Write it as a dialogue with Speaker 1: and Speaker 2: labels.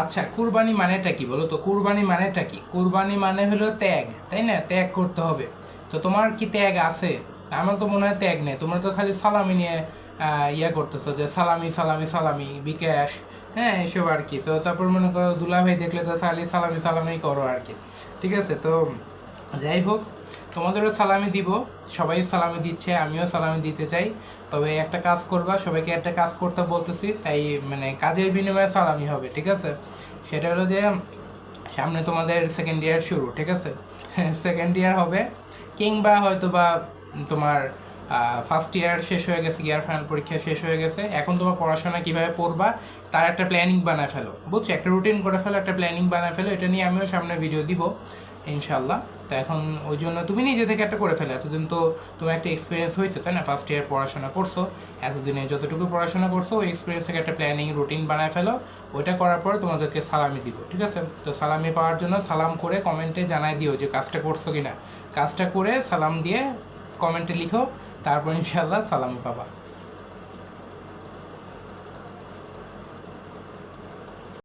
Speaker 1: আচ্ছা কুরবানি মানেটা কি বলো তো? কুরবানি মানেটা কি? কুরবানি মানে হলো ত্যাগ, তাই না? ত্যাগ করতে হবে। তো তোমার কি ত্যাগ আছে? আমার তো মনে হয় ত্যাগ নেই। তোমরা তো খালি সালামি নিয়ে ইয়া করতেছো যে সালামি সালামি সালামি, বিকাশ হ্যাঁ এসব আর কি। তো তারপর মনে করো দুলাভাই দেখলে তো খালি সালামি সালামি করো আর কি। ঠিক আছে? তো যাই হোক, তোমাদেরও সালামি দিব। সবাই সালামি দিচ্ছে, আমিও সালামি দিতে চাই। তবে একটা কাজ করবা, সবাইকে একটা কাজ করতে বলতেছি, তাই মানে কাজের বিনিময়ে সালামি হবে, ঠিক আছে? সেটা হলো যে, সামনে তোমাদের সেকেন্ড ইয়ার শুরু, ঠিক আছে? সেকেন্ড ইয়ার হবে, কিংবা হয়তো বা তোমার ফার্স্ট ইয়ার শেষ হয়ে গেছে ইয়ার ফাইনাল পরীক্ষা শেষ হয়ে গেছে, এখন তোমার পড়াশোনা কীভাবে পড়বা তার একটা প্ল্যানিং বানায় ফেলো, বুঝছ? একটা রুটিন করে ফেলো, একটা প্ল্যানিং বানায় ফেলো, এটা নিয়ে আমিও সামনে ভিডিও দিব। ইনশাল্লাহ তো এখন ওই জন্য তুমি নিজে থেকে একটা করে ফেলে। এতদিন তো তোমার একটা এক্সপিরিয়েন্স হয়েছে, তাই না? ফার্স্ট ইয়ার পড়াশোনা করছ, এতদিনে যতটুকু পড়াশোনা করছ, ওই এক্সপিরিয়েন্স থেকে একটা প্ল্যানিং রুটিন বানায় ফেলো। ওইটা করার পর তোমাদেরকে সালামি দিব, ঠিক আছে? তো সালামি পাওয়ার জন্য সালাম করে কমেন্টে জানাই দিও যে কাজটা করছ কি না কাজটা করে সালাম দিয়ে কমেন্টে লিখো, তারপর ইনশাল্লাহ সালামি পাবা।